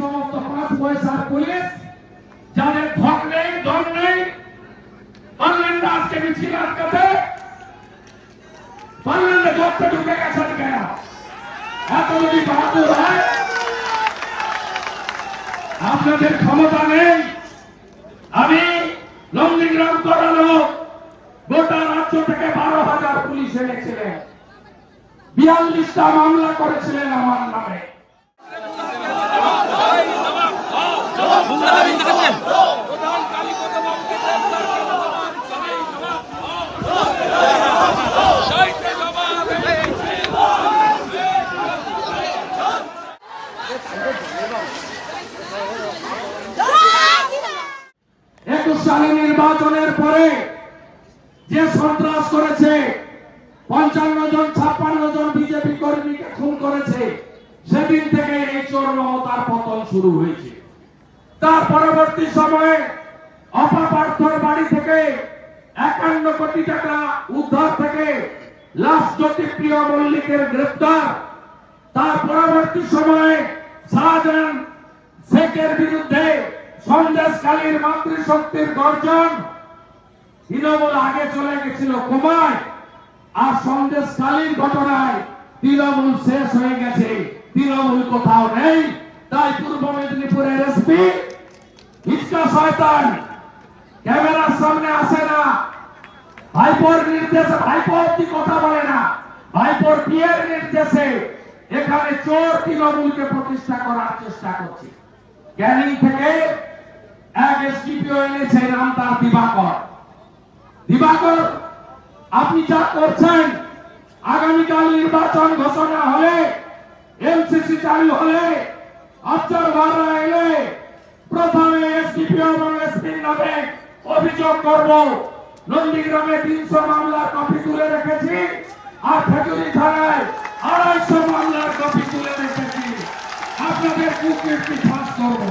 সমস্ত পাঁচ পয়সার পুলিশ, যাদের ধক নেই, দম নেই আপনাদের ক্ষমতা নেই। আমি নন্দীগ্রাম করানো গোটা রাজ্য থেকে বারো হাজার পুলিশ এনেছিলেন। বিয়াল্লিশটা মামলা করেছিলেন আমার নামে। একুশ নির্বাচনের পরে যে সন্ত্রাস করেছে, পঞ্চান্ন জন, ছাপ্পান্ন জন বিজেপি কর্মীকে খুন করেছে, সেদিন থেকে এই চোর মমতার পতন শুরু হয়েছে। তার পরবর্তী সময়ে অপাপার্থর বাড়ি থেকে একান্ন কোটি টাকা উদ্ধার থেকে লাশ জ্যোতিপ্রিয় মল্লিকের গ্রেফতার তার পরবর্তী সময়ে শাহজাহান শেখের বিরুদ্ধে সন্দেশকালীর মাতৃশক্তির গর্জন। তৃণমূল আগে চলে গেছিল কুমায় আর সন্দেশকালীন ঘটনায় তৃণমূল শেষ হয়ে গেছে। তৃণমূল কোথাও নেই, তাই পূর্ব মেদিনীপুরের এসপি ইচ্ছা শয়তান, ক্যামেরার সামনে আসে না। ভাইপোর নির্দেশে, ভাইপো কথা বলে না। ভাইপোর বিয়ের নির্দেশে এখানে চোর তৃণমূলকে প্রতিষ্ঠা করার চেষ্টা করছে। ক্যানিং থেকে এক এসডিপিও এনেছে নাম তার দিবাকর। দিবাকর, আপনি যা করছেন, আগামীকাল নির্বাচন ঘোষণা হলে এমসিসি চালু হলে অবজারভাররা এলে প্রথমে এসডিপিও এবং এসপির নামে অভিযোগ করব। নন্দীগ্রামে তিনশো মামলার কপি তুলে রেখেছি, আর খেজুরি থানায় আড়াইশো মামলার কপি তুলে রেখেছি। আপনাদের কুকুরটি ফাঁস করব।